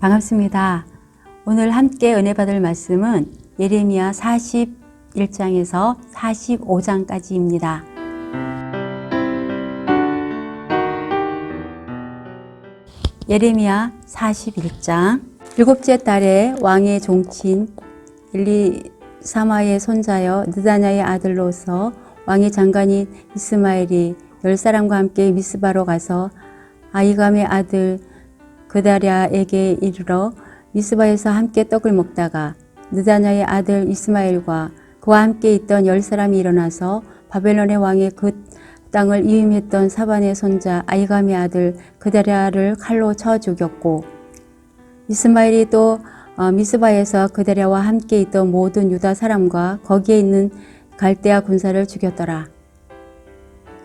반갑습니다. 오늘 함께 은혜 받을 말씀은 예레미야 41장에서 45장까지입니다. 예레미야 41장 일곱째 달에 왕의 종친 엘리사마의 손자여 느다냐의 아들로서 왕의 장관인 이스마엘이 열 사람과 함께 미스바로 가서 아이감의 아들 그다랴에게 이르러 미스바에서 함께 떡을 먹다가 느다냐의 아들 이스마엘과 그와 함께 있던 열 사람이 일어나서 바벨론의 왕의 그 땅을 이임했던 사반의 손자 아이감의 아들 그다랴를 칼로 쳐 죽였고 이스마엘이 또 어, 미스바에서 그다랴와 함께 있던 모든 유다 사람과 거기에 있는 갈대아 군사를 죽였더라.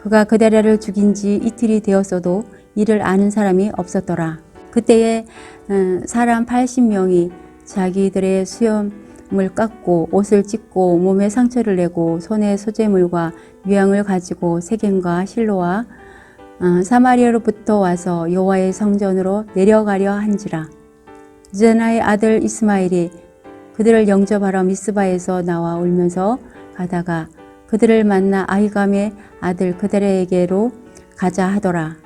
그가 그다랴를 죽인 지 이틀이 되었어도 이를 아는 사람이 없었더라. 그때에 어, 사람 80명이 자기들의 수염을 깎고 옷을 찢고 몸에 상처를 내고 손에 소재물과 유향을 가지고 세겜과 실로와 어, 사마리아로부터 와서 여호와의 성전으로 내려가려 한지라. 제나의 아들 이스마엘이 그들을 영접하러 미스바에서 나와 울면서 가다가 그들을 만나 아이감의 아들 그들에게로 가자 하더라.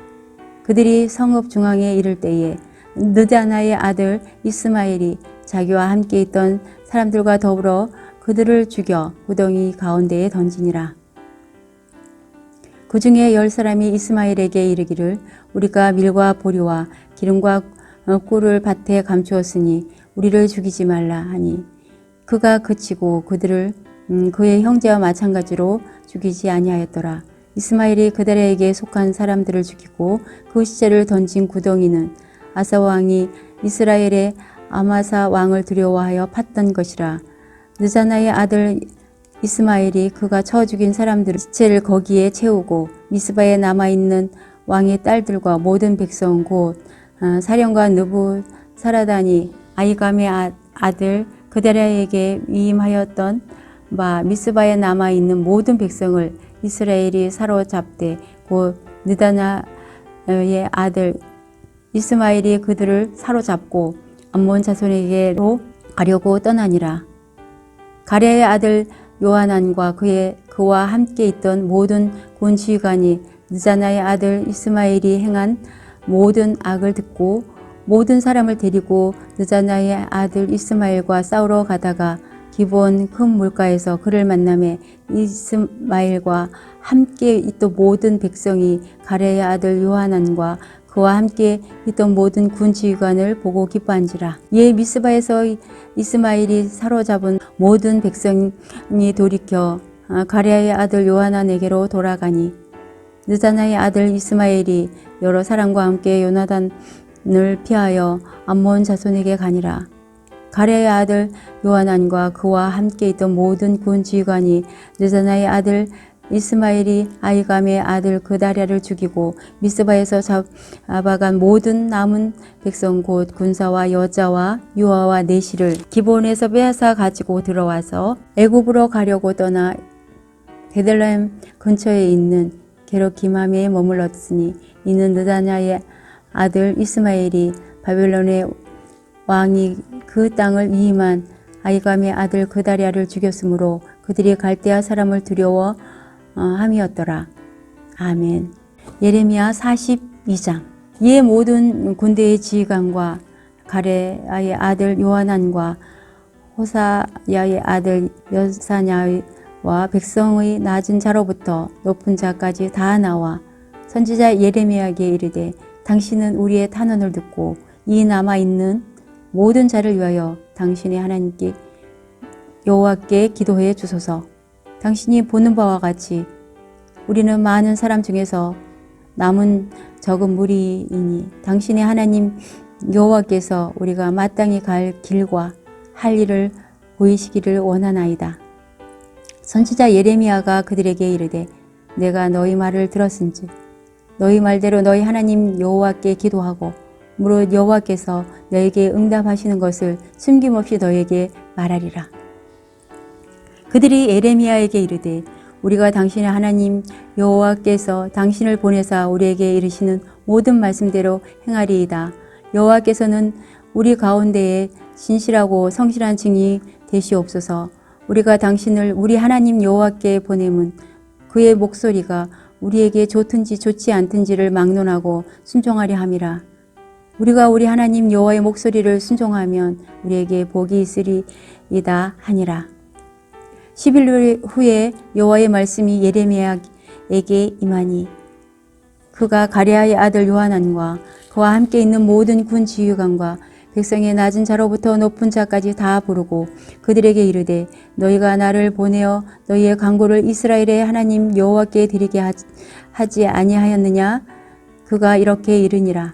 그들이 성읍 중앙에 이를 때에 느다나의 아들 이스마엘이 자기와 함께 있던 사람들과 더불어 그들을 죽여 구덩이 가운데에 던지니라. 그 중에 열 사람이 이스마엘에게 이르기를 우리가 밀과 보리와 기름과 꿀을 밭에 감추었으니 우리를 죽이지 말라 하니 그가 그치고 그들을 음, 그의 형제와 마찬가지로 죽이지 아니하였더라. 이스마엘이 그들에게 속한 사람들을 죽이고 그 시체를 던진 구덩이는 아사 왕이 이스라엘의 아마사 왕을 두려워하여 팠던 것이라. 느자나의 아들 이스마엘이 그가 쳐 죽인 사람들의 시체를 거기에 채우고 미스바에 남아 있는 왕의 딸들과 모든 백성 곧 어, 사령관 느부 사라다니 아이감의 아, 아들 그다랴에게 위임하였던 바 미스바에 남아 있는 모든 백성을 이스라엘이 사로잡되 곧 느다나의 아들 이스마엘이 그들을 사로잡고 암몬 자손에게로 가려고 떠나니라. 가랴의 아들 요하난과 그의 그와 함께 있던 모든 군 지휘관이 느자나의 아들 이스마엘이 행한 모든 악을 듣고 모든 사람을 데리고 느자나의 아들 이스마엘과 싸우러 가다가 기본 큰 물가에서 그를 만남에 이스마엘과 함께 있던 모든 백성이 가레의 아들 요하난과 그와 함께 있던 모든 군 지휘관을 보고 기뻐한지라. 이에 미스바에서 이스마엘이 사로잡은 모든 백성이 돌이켜 가레의 아들 요하난에게로 돌아가니 느자나의 아들 이스마엘이 여러 사람과 함께 요나단을 피하여 암몬 자손에게 가니라. 가레의 아들 요하난과 그와 함께 있던 모든 군 지휘관이 느자나의 아들 이스마엘이 아이감의 아들 그다랴를 죽이고 미스바에서 잡아간 모든 남은 백성 곧 군사와 여자와 유아와 내시를 기본에서 빼앗아 가지고 들어와서 애굽으로 가려고 떠나 베들레헴 근처에 있는 게로기맘에 머물렀으니 이는 느다냐의 아들 이스마엘이 바벨론의 왕이 그 땅을 위임한 아이감의 아들 그다랴를 죽였으므로 그들이 갈대아 사람을 두려워 함이었더라. 아멘. 예레미야 42장. 이에 모든 군대의 지휘관과 가레아의 아들 요하난과 호사야의 아들 여사냐와 백성의 낮은 자로부터 높은 자까지 다 나와 선지자 예레미야에게 이르되 당신은 우리의 탄원을 듣고 이 남아 있는 모든 자를 위하여 당신의 하나님께 여호와께 기도해 주소서. 당신이 보는 바와 같이 우리는 많은 사람 중에서 남은 적은 무리이니 당신의 하나님 여호와께서 우리가 마땅히 갈 길과 할 일을 보이시기를 원하나이다. 선지자 예레미야가 그들에게 이르되 내가 너희 말을 들었은즉 너희 말대로 너희 하나님 여호와께 기도하고 무릇 여호와께서 너에게 응답하시는 것을 숨김없이 너에게 말하리라. 그들이 에레미야에게 이르되 우리가 당신의 하나님 여호와께서 당신을 보내사 우리에게 이르시는 모든 말씀대로 행하리이다. 여호와께서는 우리 가운데에 진실하고 성실한 증이 되시옵소서. 우리가 당신을 우리 하나님 여호와께 보내면 그의 목소리가 우리에게 좋든지 좋지 않든지를 막론하고 순종하려 함이라. 우리가 우리 하나님 여호와의 목소리를 순종하면 우리에게 복이 있으리이다 하니라. 11일 후에 여호와의 말씀이 예레미야에게 임하니 그가 가랴의 아들 요하난과 그와 함께 있는 모든 군 지휘관과 백성의 낮은 자로부터 높은 자까지 다 부르고 그들에게 이르되 너희가 나를 보내어 너희의 강구를 이스라엘의 하나님 여호와께 드리게 하- 하지 아니하였느냐 그가 이렇게 이르니라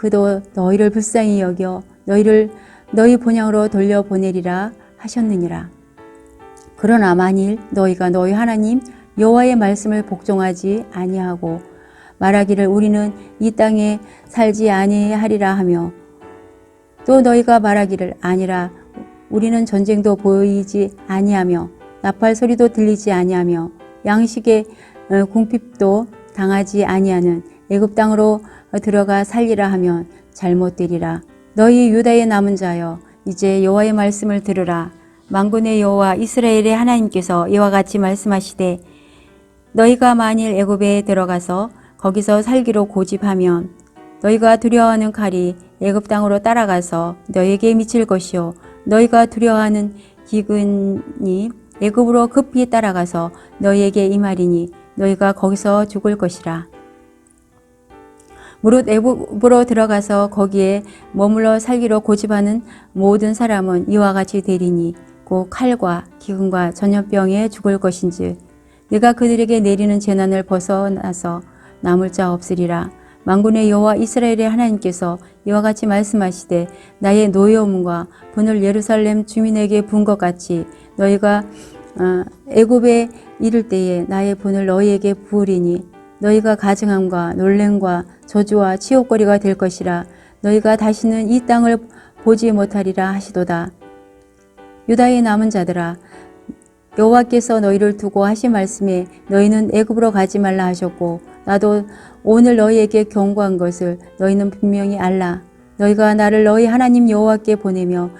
그도 너희를 불쌍히 여겨 너희를 너희 본향으로 돌려보내리라 하셨느니라. 그러나 만일 너희가 너희 하나님 여호와의 말씀을 복종하지 아니하고 말하기를 우리는 이 땅에 살지 아니하리라 하며 또 너희가 말하기를 아니라 우리는 전쟁도 보이지 아니하며 나팔 소리도 들리지 아니하며 양식의 어, 궁핍도 당하지 아니하는 애굽 땅으로 들어가 살리라 하면 잘못되리라. 너희 유다의 남은 자여 이제 여호와의 말씀을 들으라. 만군의 여호와 이스라엘의 하나님께서 이와 같이 말씀하시되 너희가 만일 애굽에 들어가서 거기서 살기로 고집하면 너희가 두려워하는 칼이 애굽 땅으로 따라가서 너희에게 미칠 것이요 너희가 두려워하는 기근이 애굽으로 급히 따라가서 너희에게 임하리니 너희가 거기서 죽을 것이라. 무릇 애굽으로 들어가서 거기에 머물러 살기로 고집하는 모든 사람은 이와 같이 되리니 곧 칼과 기근과 전염병에 죽을 것인지 내가 그들에게 내리는 재난을 벗어나서 남을 자 없으리라. 만군의 여호와 이스라엘의 하나님께서 이와 같이 말씀하시되 나의 노여움과 분을 예루살렘 주민에게 부은 것 같이 너희가 어, 애굽에 이를 때에 나의 분을 너희에게 부으리니 너희가 가증함과 놀램과 저주와 치욕거리가 될 것이라 너희가 다시는 이 땅을 보지 못하리라 하시도다. 유다의 남은 자들아 여호와께서 너희를 두고 하신 말씀에 너희는 애굽으로 가지 말라 하셨고 나도 오늘 너희에게 경고한 것을 너희는 분명히 알라. 너희가 나를 너희 하나님 여호와께 보내며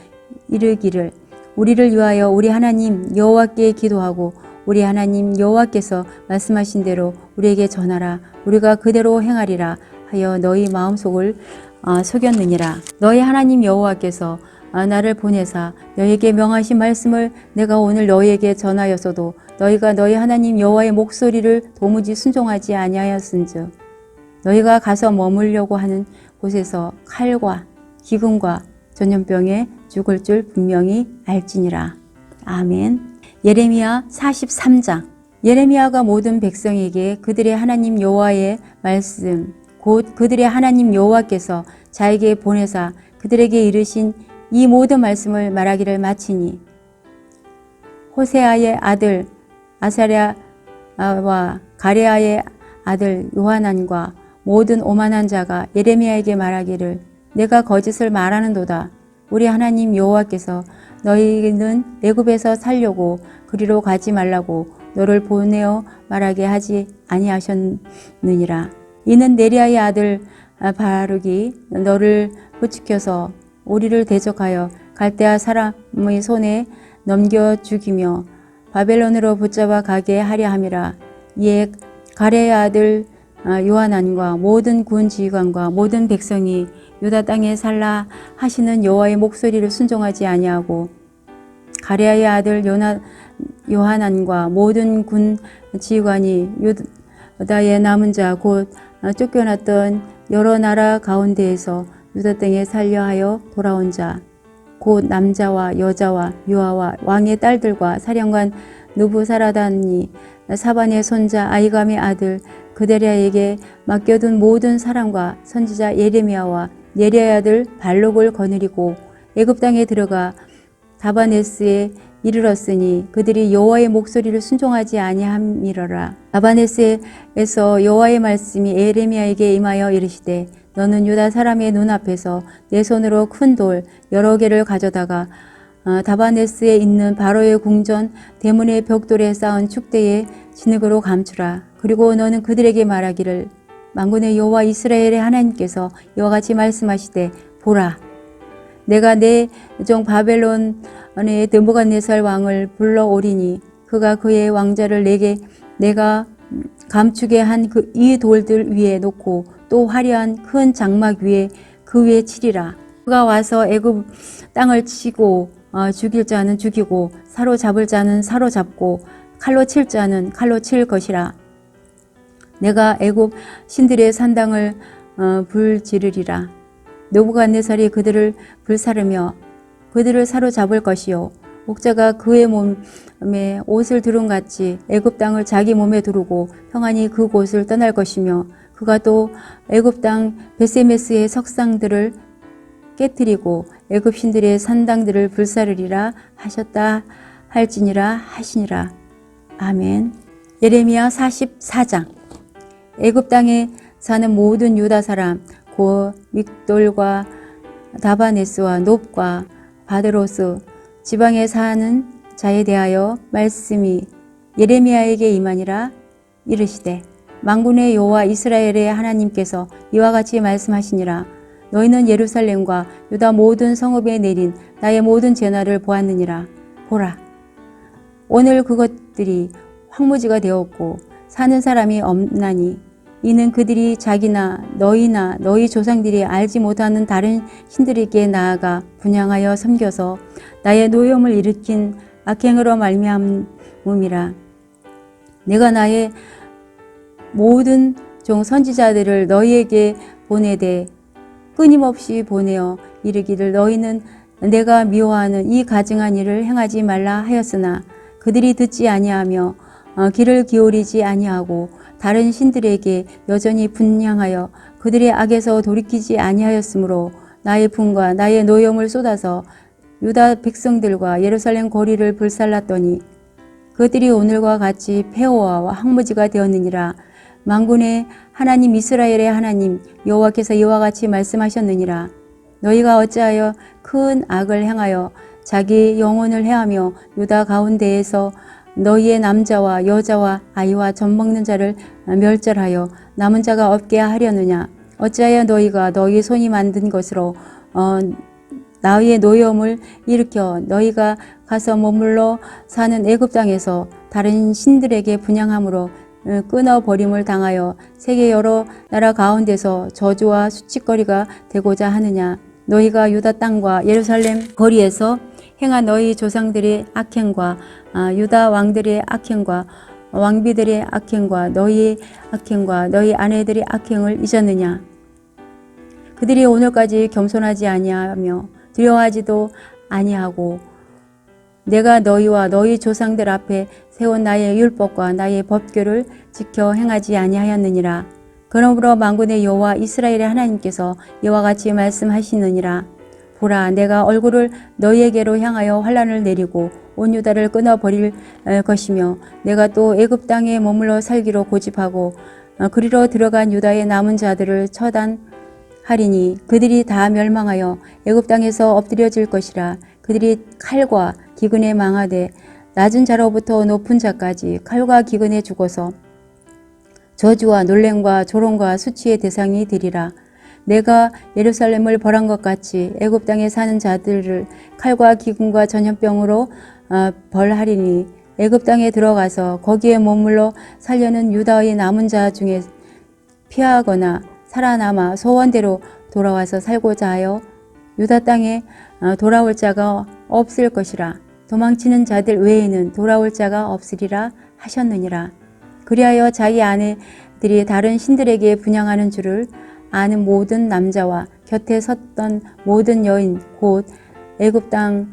이르기를 우리를 위하여 우리 하나님 여호와께 기도하고 우리 하나님 여호와께서 말씀하신 대로 우리에게 전하라 우리가 그대로 행하리라 하여 너희 마음속을 아, 속였느니라 너희 하나님 여호와께서 아, 나를 보내사 너희에게 명하신 말씀을 내가 오늘 너희에게 전하였어도 너희가 너희 하나님 여호와의 목소리를 도무지 순종하지 아니하였은즉 너희가 가서 머물려고 하는 곳에서 칼과 기근과 전염병에 죽을 줄 분명히 알지니라. 아멘. 예레미야 43장. 예레미야가 모든 백성에게 그들의 하나님 여호와의 말씀 곧 그들의 하나님 여호와께서 자에게 보내사 그들에게 이르신 이 모든 말씀을 말하기를 마치니 호세아의 아들 아사랴와 가레아의 아들 요하난과 모든 오만한 자가 예레미야에게 말하기를 내가 거짓을 말하는도다. 우리 하나님 여호와께서 너희는 애굽에서 살려고 그리로 가지 말라고 너를 보내어 말하게 하지 아니하셨느니라. 이는 네리아의 아들 바룩이 너를 부추켜서 우리를 대적하여 갈대아 사람의 손에 넘겨 죽이며 바벨론으로 붙잡아 가게 하려 함이라. 이에 가레의 아들 요하난과 모든 군 지휘관과 모든 백성이 유다 땅에 살라 하시는 여호와의 목소리를 순종하지 아니하고 가레아의 아들 요나, 요하난과 모든 군 지휘관이 유다의 남은 자 곧 쫓겨났던 여러 나라 가운데에서 유다 땅에 살려하여 돌아온 자 곧 남자와 여자와 유아와 왕의 딸들과 사령관 누부사라단이 사반의 손자 아이감의 아들 그데랴에게 맡겨둔 모든 사람과 선지자 예레미야와 네리아의 아들 발록을 거느리고 애굽 땅에 들어가 다바네스에 이르렀으니 그들이 여호와의 목소리를 순종하지 아니함이러라. 다바네스에서 여호와의 말씀이 에레미야에게 임하여 이르시되 너는 유다 사람의 눈앞에서 내 손으로 큰 돌 여러 개를 가져다가 어, 다바네스에 있는 바로의 궁전 대문의 벽돌에 쌓은 축대에 진흙으로 감추라. 그리고 너는 그들에게 말하기를 만군의 여호와 이스라엘의 하나님께서 이와 같이 말씀하시되 보라 내가 내 종 바벨론의 느부갓네살 왕을 불러오리니 그가 그의 왕자를 내게 내가 감추게 한 그 이 돌들 위에 놓고 또 화려한 큰 장막 위에 그 위에 치리라. 그가 와서 애굽 땅을 치고 어, 죽일 자는 죽이고 사로잡을 자는 사로잡고 칼로 칠 자는 칼로 칠 것이라. 내가 애굽 신들의 산당을 어, 불지르리라. 노부갓네살이 그들을 불사르며 그들을 사로잡을 것이요. 목자가 그의 몸에 옷을 두른 같이 애굽 땅을 자기 몸에 두르고 평안히 그 곳을 떠날 것이며 그가 또 애굽 땅 베세메스의 석상들을 깨뜨리고 애굽 신들의 산당들을 불사르리라 하셨다 할지니라 하시니라. 아멘. 예레미야 44장 애굽 땅에 사는 모든 유다 사람 곧 믹돌과 다바네스와 높과 바드로스 지방에 사는 자에 대하여 말씀이 예레미야에게 임하니라 이르시되 만군의 여호와 이스라엘의 하나님께서 이와 같이 말씀하시니라. 너희는 예루살렘과 유다 모든 성읍에 내린 나의 모든 재난을 보았느니라. 보라. 오늘 그것들이 황무지가 되었고 사는 사람이 없나니 이는 그들이 자기나 너희나 너희 조상들이 알지 못하는 다른 신들에게 나아가 분양하여 섬겨서 나의 노염을 일으킨 악행으로 말미암음이라. 내가 나의 모든 종 선지자들을 너희에게 보내되 끊임없이 보내어 이르기를 너희는 내가 미워하는 이 가증한 일을 행하지 말라 하였으나 그들이 듣지 아니하며 어, 귀를 기울이지 아니하고 다른 신들에게 여전히 분양하여 그들의 악에서 돌이키지 아니하였으므로 나의 분과 나의 노염을 쏟아서 유다 백성들과 예루살렘 거리를 불살랐더니 그들이 오늘과 같이 폐허와 황무지가 되었느니라. 만군의 하나님 이스라엘의 하나님 여호와께서 이와 같이 말씀하셨느니라. 너희가 어찌하여 큰 악을 행하여 자기 영혼을 해하며 유다 가운데에서 너희의 남자와 여자와 아이와 젖 먹는 자를 멸절하여 남은 자가 없게 하려느냐? 어찌하여 너희가 너희 손이 만든 것으로 어, 나의 노염을 일으켜 너희가 가서 머물러 사는 애굽 땅에서 다른 신들에게 분양함으로 어, 끊어버림을 당하여 세계 여러 나라 가운데서 저주와 수치거리가 되고자 하느냐? 너희가 유다 땅과 예루살렘 거리에서 행한 너희 조상들의 악행과 아, 유다 왕들의 악행과 왕비들의 악행과 너희의 악행과 너희 아내들의 악행을 잊었느냐? 그들이 오늘까지 겸손하지 아니하며 두려워하지도 아니하고 내가 너희와 너희 조상들 앞에 세운 나의 율법과 나의 법규를 지켜 행하지 아니하였느니라. 그러므로 만군의 여호와 이스라엘의 하나님께서 이와 같이 말씀하시느니라. 보라 내가 얼굴을 너희에게로 향하여 환란을 내리고 온 유다를 끊어 버릴 것이며 내가 또 애굽 땅에 머물러 살기로 고집하고 어, 그리로 들어간 유다의 남은 자들을 처단하리니 그들이 다 멸망하여 애굽 땅에서 엎드려질 것이라 그들이 칼과 기근에 망하되 낮은 자로부터 높은 자까지 칼과 기근에 죽어서 저주와 놀램과 조롱과 수치의 대상이 되리라. 내가 예루살렘을 벌한 것 같이 애굽 땅에 사는 자들을 칼과 기근과 전염병으로 어, 벌하리니 애굽 땅에 들어가서 거기에 머물러 살려는 유다의 남은 자 중에 피하거나 살아남아 소원대로 돌아와서 살고자 하여 유다 땅에 어, 돌아올 자가 없을 것이라. 도망치는 자들 외에는 돌아올 자가 없으리라 하셨느니라. 그리하여 자기 아내들이 다른 신들에게 분양하는 줄을 아는 모든 남자와 곁에 섰던 모든 여인 곧 애굽 땅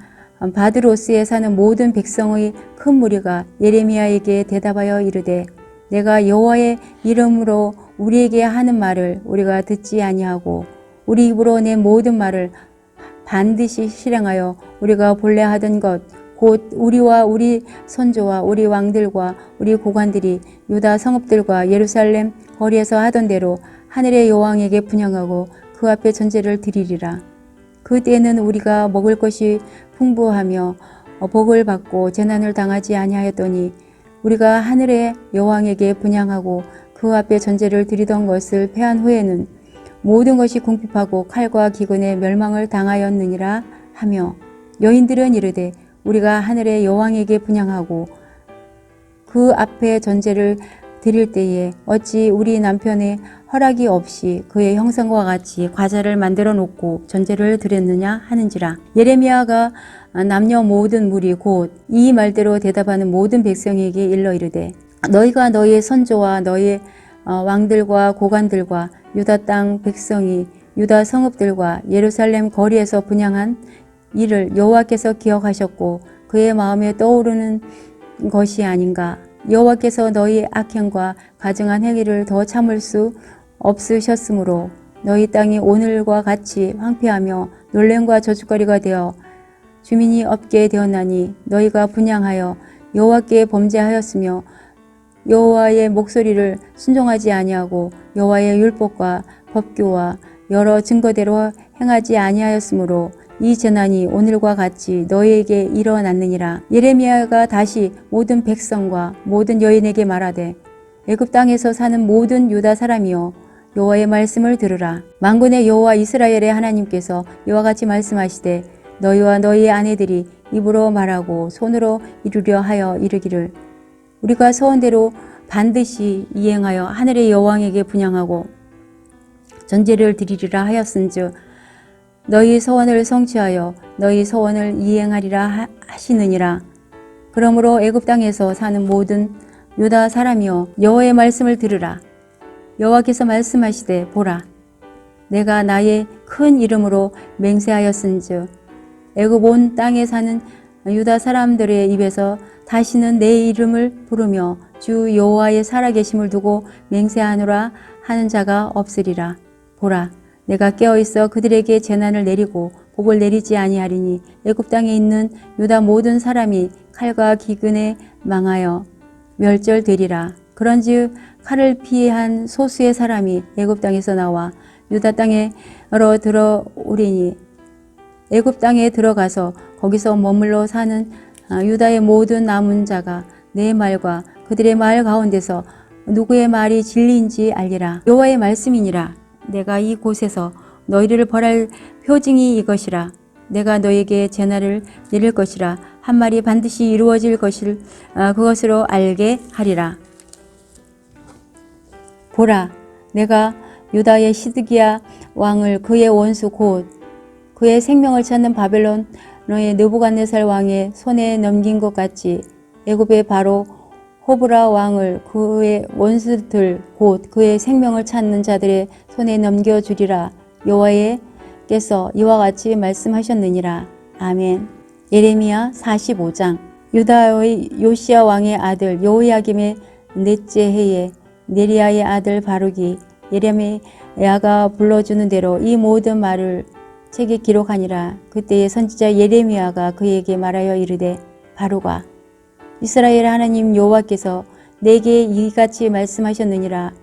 바드로스에 사는 모든 백성의 큰 무리가 예레미야에게 대답하여 이르되 내가 여호와의 이름으로 우리에게 하는 말을 우리가 듣지 아니하고 우리 입으로 내 모든 말을 반드시 실행하여 우리가 본래 하던 것 곧 우리와 우리 선조와 우리 왕들과 우리 고관들이 유다 성읍들과 예루살렘 거리에서 하던 대로 하늘의 여왕에게 분양하고 그 앞에 전제를 드리리라. 그 때에는 우리가 먹을 것이 풍부하며 복을 받고 재난을 당하지 아니하였더니 우리가 하늘의 여왕에게 분양하고 그 앞에 전제를 드리던 것을 패한 후에는 모든 것이 궁핍하고 칼과 기근에 멸망을 당하였느니라 하며 여인들은 이르되 우리가 하늘의 여왕에게 분양하고 그 앞에 전제를 드릴 때에 어찌 우리 남편의 허락이 없이 그의 형상과 같이 과자를 만들어 놓고 전제를 드렸느냐 하는지라. 예레미야가 남녀 모든 무리 곧 이 말대로 대답하는 모든 백성에게 일러 이르되 너희가 너희의 선조와 너희의 어, 왕들과 고관들과 유다 땅 백성이 유다 성읍들과 예루살렘 거리에서 분양한 이를 여호와께서 기억하셨고 그의 마음에 떠오르는 것이 아닌가. 여호와께서 너희 악행과 가증한 행위를 더 참을 수 없으셨으므로 너희 땅이 오늘과 같이 황폐하며 놀램과 저주거리가 되어 주민이 없게 되었나니 너희가 분양하여 여호와께 범죄하였으며 여호와의 목소리를 순종하지 아니하고 여호와의 율법과 법규와 여러 증거대로 행하지 아니하였으므로 이 재난이 오늘과 같이 너희에게 일어났느니라. 예레미야가 다시 모든 백성과 모든 여인에게 말하되 애굽 땅에서 사는 모든 유다 사람이여 여호와의 말씀을 들으라. 만군의 여호와 이스라엘의 하나님께서 이와 같이 말씀하시되 너희와 너희의 아내들이 입으로 말하고 손으로 이루려 하여 이르기를 우리가 서원대로 반드시 이행하여 하늘의 여왕에게 분양하고 전제를 드리리라 하였은즉 너희 서원을 성취하여 너희 서원을 이행하리라 하시느니라. 그러므로 애굽 땅에서 사는 모든 유다 사람이여 여호와의 말씀을 들으라. 여호와께서 말씀하시되 보라 내가 나의 큰 이름으로 맹세하였은즉 애굽 온 땅에 사는 유다 사람들의 입에서 다시는 내 이름을 부르며 주 여호와의 살아계심을 두고 맹세하노라 하는 자가 없으리라. 보라 내가 깨어 있어 그들에게 재난을 내리고 복을 내리지 아니하리니 애굽 땅에 있는 유다 모든 사람이 칼과 기근에 망하여 멸절되리라. 그런즉 칼을 피한 소수의 사람이 애굽 땅에서 나와 유다 땅에로 들어오리니 애굽 땅에 들어가서 거기서 머물러 사는 아, 유다의 모든 남은 자가 내 말과 그들의 말 가운데서 누구의 말이 진리인지 알리라. 여호와의 말씀이니라. 내가 이 곳에서 너희를 벌할 표징이 이것이라. 내가 너에게 재난을 내릴 것이라. 한 말이 반드시 이루어질 것을 아, 그것으로 알게 하리라. 보라, 내가 유다의 시드기야 왕을 그의 원수 곧 그의 생명을 찾는 바벨론 너의 느부갓네살 왕의 손에 넘긴 것 같이 애굽의 바로 호브라 왕을 그의 원수들 곧 그의 생명을 찾는 자들의 손에 넘겨주리라. 여호와께서 이와 같이 말씀하셨느니라. 아멘. 예레미야 45장. 유다의 요시야 왕의 아들 요호야김의 넷째 해에 네리야의 아들 바룩이 예레미야가 불러주는 대로 이 모든 말을 책에 기록하니라. 그때의 선지자 예레미야가 그에게 말하여 이르되 바로가 이스라엘 하나님 여호와께서 내게 이같이 말씀하셨느니라.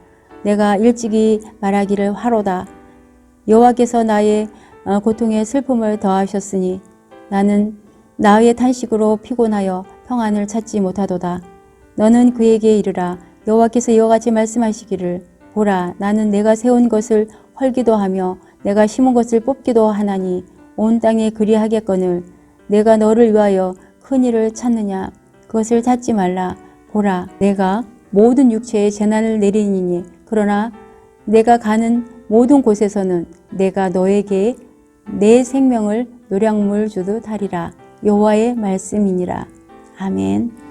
내가 일찍이 말하기를 화로다. 여호와께서 나의 어, 고통에 슬픔을 더하셨으니 나는 나의 탄식으로 피곤하여 평안을 찾지 못하도다. 너는 그에게 이르라. 여호와께서 이와 같이 말씀하시기를 보라 나는 내가 세운 것을 헐기도 하며 내가 심은 것을 뽑기도 하나니 온 땅에 그리하겠거늘. 내가 너를 위하여 큰 일을 찾느냐? 그것을 찾지 말라. 보라 내가 모든 육체에 재난을 내리니. 그러나 내가 가는 모든 곳에서는 내가 너에게 내 생명을 노량물 주듯 하리라. 여호와의 말씀이니라. 아멘.